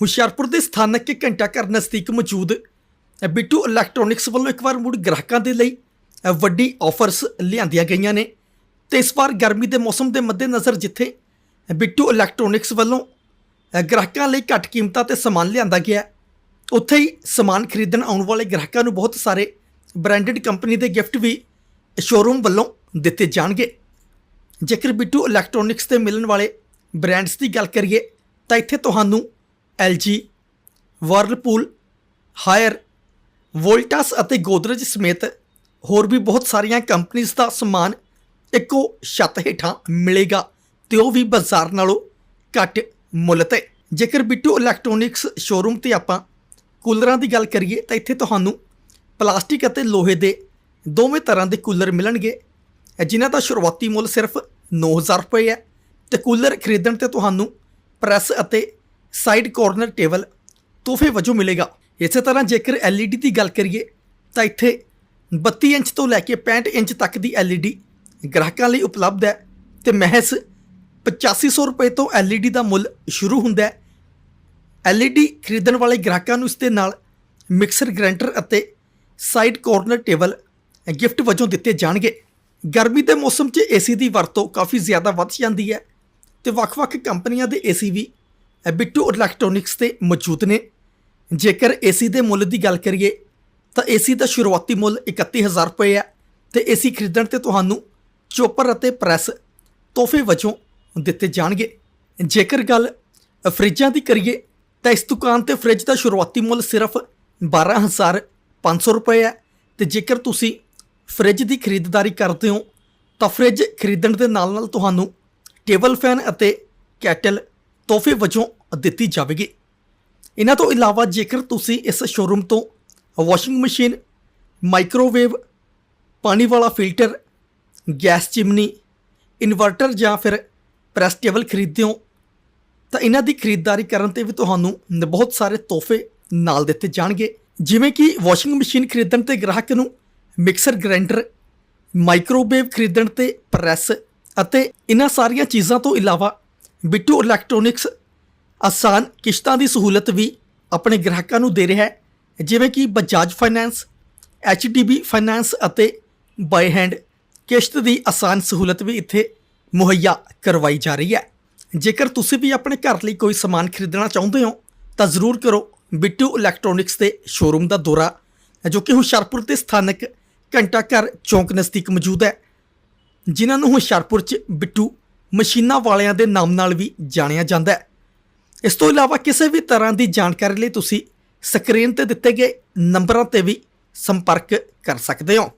ਹੁਸ਼ਿਆਰਪੁਰ ਦੇ ਸਥਾਨਕ ਘੰਟਾ ਘਰ ਨਜ਼ਦੀਕ ਮੌਜੂਦ ਬਿੱਟੂ ਇਲੈਕਟ੍ਰੋਨਿਕਸ ਵੱਲੋਂ ਇੱਕ ਵਾਰ ਮੁੜ ਗ੍ਰਾਹਕਾਂ ਦੇ ਲਈ ਵੱਡੀ ਆਫਰਸ ਲਿਆਂਦੀਆਂ ਗਈਆਂ ਨੇ। ਤੇ ਇਸ ਵਾਰ ਗਰਮੀ ਦੇ ਮੌਸਮ ਦੇ ਮੱਦੇਨਜ਼ਰ ਜਿੱਥੇ ਬਿੱਟੂ ਇਲੈਕਟ੍ਰੋਨਿਕਸ ਵੱਲੋਂ ਗ੍ਰਾਹਕਾਂ ਲਈ ਘੱਟ ਕੀਮਤਾਂ ਤੇ ਸਮਾਨ ਲਿਆਂਦਾ ਗਿਆ ਉੱਥੇ ਹੀ ਸਮਾਨ ਖਰੀਦਣ ਆਉਣ ਵਾਲੇ ਗ੍ਰਾਹਕਾਂ ਨੂੰ ਬਹੁਤ ਸਾਰੇ ਬ੍ਰਾਂਡਡ ਕੰਪਨੀ ਦੇ ਗਿਫਟ ਵੀ ਸ਼ੋਰੂਮ ਵੱਲੋਂ ਦਿੱਤੇ ਜਾਣਗੇ। ਜੇਕਰ ਬਿੱਟੂ ਇਲੈਕਟ੍ਰੋਨਿਕਸ ਤੇ ਮਿਲਣ ਵਾਲੇ ਬ੍ਰਾਂਡਸ ਦੀ ਗੱਲ ਕਰੀਏ, ਤਾਂ ਇੱਥੇ ਤੁਹਾਨੂੰ LG ਵਰਲਪੂਲ, ਹਾਇਰ ਵੋਲਟਾਸ ਅਤੇ ਗੋਦਰਜ ਸਮੇਤ ਹੋਰ ਵੀ ਬਹੁਤ ਸਾਰੀਆਂ ਕੰਪਨੀਆਂ ਦਾ ਸਮਾਨ ਇੱਕੋ ਛੱਤ ਹੇਠਾਂ ਮਿਲੇਗਾ ਤੇ ਉਹ ਵੀ ਬਾਜ਼ਾਰ ਨਾਲੋਂ ਘੱਟ ਮੁੱਲ ਤੇ। ਜੇਕਰ ਬਿੱਟੂ ਇਲੈਕਟ੍ਰੋਨਿਕਸ ਸ਼ੋਰੂਮ ਤੇ ਆਪਾਂ ਕੂਲਰਾਂ ਦੀ ਗੱਲ ਕਰੀਏ ਤਾਂ ਇੱਥੇ ਤੁਹਾਨੂੰ ਪਲਾਸਟਿਕ ਅਤੇ ਲੋਹੇ ਦੇ ਦੋਵੇਂ ਤਰ੍ਹਾਂ ਦੇ ਕੂਲਰ ਮਿਲਣਗੇ। ਜਿਨ੍ਹਾਂ ਦਾ ਸ਼ੁਰੂਆਤੀ ਮੁੱਲ ਸਿਰਫ 9000 ਰੁਪਏ ਹੈ ਤੇ ਕੂਲਰ ਖਰੀਦਣ ਤੇ ਤੁਹਾਨੂੰ ਪ੍ਰੈਸ ਅਤੇ ਸਾਈਡ ਕਾਰਨਰ ਟੇਬਲ ਤੋਹਫੇ ਵਜੋਂ ਮਿਲੇਗਾ। ਇਸੇ ਤਰ੍ਹਾਂ ਜੇਕਰ LED ਦੀ ਗੱਲ ਕਰੀਏ, ਤਾਂ ਇੱਥੇ 32 ਇੰਚ ਤੋਂ ਲੈ ਕੇ 65 ਇੰਚ ਤੱਕ ਦੀ LED ਗ੍ਰਾਹਕਾਂ ਲਈ ਉਪਲਬਧ ਹੈ ਤੇ ਮਹਿਜ਼ 8500 ਰੁਪਏ ਤੋਂ LED ਦਾ ਮੁੱਲ ਸ਼ੁਰੂ ਹੁੰਦਾ ਹੈ। LED ਖਰੀਦਣ ਵਾਲੇ ਗ੍ਰਾਹਕਾਂ ਨੂੰ ਇਸ ਦੇ ਨਾਲ ਮਿਕਸਰ ਗ੍ਰੈਂਡਰ ਅਤੇ ਸਾਈਡ ਕਾਰਨਰ ਟੇਬਲ ਗਿਫਟ ਵਜੋਂ ਦਿੱਤੇ ਜਾਣਗੇ। ਗਰਮੀ ਦੇ ਮੌਸਮ 'ਚ ਏਸੀ ਦੀ ਵਰਤੋਂ ਕਾਫੀ ਜ਼ਿਆਦਾ ਵੱਧ ਜਾਂਦੀ ਹੈ ਤੇ ਵੱਖ-ਵੱਖ ਕੰਪਨੀਆਂ ਦੇ ਏਸੀ ਵੀ ਬਿੱਟੂ ਇਲੈਕਟ੍ਰੋਨਿਕਸ ਤੇ ਮੌਜੂਦ ਨੇ। ਜੇਕਰ ਏਸੀ ਦੇ ਮੁੱਲ ਦੀ ਗੱਲ ਕਰੀਏ, ਤਾਂ ਏਸੀ ਦਾ ਸ਼ੁਰੂਆਤੀ ਮੁੱਲ 31000 ਰੁਪਏ ਹੈ ਤੇ ਏਸੀ ਖਰੀਦਣ ਤੇ ਤੁਹਾਨੂੰ ਚੋਪਰ ਅਤੇ ਪ੍ਰੈਸ ਤੋਹਫੇ ਵਜੋਂ ਦਿੱਤੇ ਜਾਣਗੇ। ਜੇਕਰ ਗੱਲ ਫਰਿੱਜਾਂ ਦੀ ਕਰੀਏ, ਤਾਂ ਇਸ ਦੁਕਾਨ ਤੇ ਫਰਿੱਜ ਦਾ ਸ਼ੁਰੂਆਤੀ ਮੁੱਲ ਸਿਰਫ 12500 ਰੁਪਏ ਹੈ ਤੇ ਜੇਕਰ ਤੁਸੀਂ ਫਰਿੱਜ ਦੀ ਖਰੀਦਦਾਰੀ ਕਰਦੇ ਹੋ, ਤਾਂ ਫਰਿੱਜ ਖਰੀਦਣ ਦੇ ਨਾਲ ਨਾਲ ਤੁਹਾਨੂੰ ਟੇਬਲ ਫੈਨ ਅਤੇ ਕੈਟਲ ਤੋਹਫੇ ਵਜੋਂ ਦਿੱਤੀ ਜਾਵੇਗੀ। ਇਹਨਾਂ ਤੋਂ ਇਲਾਵਾ ਜੇਕਰ ਤੁਸੀਂ ਇਸ ਸ਼ੋਰੂਮ ਤੋਂ ਵਾਸ਼ਿੰਗ ਮਸ਼ੀਨ ਮਾਈਕ੍ਰੋਵੇਵ ਪਾਣੀ ਵਾਲਾ ਫਿਲਟਰ ਗੈਸ ਚਿਮਨੀ ਇਨਵਰਟਰ ਜਾਂ ਫਿਰ ਪ੍ਰੈਸ ਟੇਬਲ ਖਰੀਦਦੇ ਹੋ, ਤਾਂ ਇਹਨਾਂ ਦੀ ਖਰੀਦਦਾਰੀ ਕਰਨ ਤੇ ਵੀ ਤੁਹਾਨੂੰ ਬਹੁਤ ਸਾਰੇ ਤੋਹਫੇ ਨਾਲ ਦਿੱਤੇ ਜਾਣਗੇ। ਜਿਵੇਂ ਕਿ ਵਾਸ਼ਿੰਗ ਮਸ਼ੀਨ ਖਰੀਦਣ ਤੇ ਗ੍ਰਾਹਕ ਨੂੰ ਮਿਕਸਰ ਗ੍ਰਾਈਂਡਰ ਮਾਈਕ੍ਰੋਵੇਵ ਖਰੀਦਣ ਤੇ ਪ੍ਰੈਸ ਅਤੇ ਇਹਨਾਂ ਸਾਰੀਆਂ ਚੀਜ਼ਾਂ ਤੋਂ ਇਲਾਵਾ ਬਿੱਟੂ ਇਲੈਕਟ੍ਰੋਨਿਕਸ ਆਸਾਨ ਕਿਸ਼ਤਾਂ ਦੀ ਸਹੂਲਤ ਵੀ ਆਪਣੇ ਗ੍ਰਾਹਕਾਂ ਨੂੰ ਦੇ ਰਿਹਾ ਹੈ, ਜਿਵੇਂ ਕਿ ਬਜਾਜ ਫਾਈਨੈਂਸ HDB ਫਾਈਨੈਂਸ ਅਤੇ ਬਾਈ ਹੈਂਡ ਕਿਸ਼ਤ ਦੀ ਆਸਾਨ ਸਹੂਲਤ ਵੀ ਇੱਥੇ ਮੁਹੱਈਆ ਕਰਵਾਈ ਜਾ ਰਹੀ ਹੈ। ਜੇਕਰ ਤੁਸੀਂ ਵੀ ਆਪਣੇ ਘਰ ਲਈ ਕੋਈ ਸਮਾਨ ਖਰੀਦਣਾ ਚਾਹੁੰਦੇ ਹੋ, ਤਾਂ ਜ਼ਰੂਰ ਕਰੋ। ਬਿੱਟੂ ਇਲੈਕਟ੍ਰੋਨਿਕਸ ਦੇ ਸ਼ੋਰੂਮ ਦਾ ਦੌਰਾ, ਜੋ ਕਿ ਹੁਸ਼ਿਆਰਪੁਰ ਦੇ ਸਥਾਨਕ ਘੰਟਾ ਘਰ ਚੌਂਕ ਨਜ਼ਦੀਕ ਮੌਜੂਦ ਹੈ। ਜਿਨ੍ਹਾਂ ਨੂੰ ਹੁਸ਼ਿਆਰਪੁਰ 'ਚ ਬਿੱਟੂ ਮਸ਼ੀਨਾਂ ਵਾਲਿਆਂ ਦੇ ਨਾਮ ਨਾਲ ਵੀ ਜਾਣਿਆ ਜਾਂਦਾ ਹੈ। ਇਸ ਤੋਂ ਇਲਾਵਾ ਕਿਸੇ ਵੀ ਤਰ੍ਹਾਂ ਦੀ ਜਾਣਕਾਰੀ ਲਈ ਤੁਸੀਂ ਸਕਰੀਨ ਤੇ ਦਿੱਤੇ ਗਏ ਨੰਬਰਾਂ ਤੇ ਵੀ ਸੰਪਰਕ ਕਰ ਸਕਦੇ ਹੋ।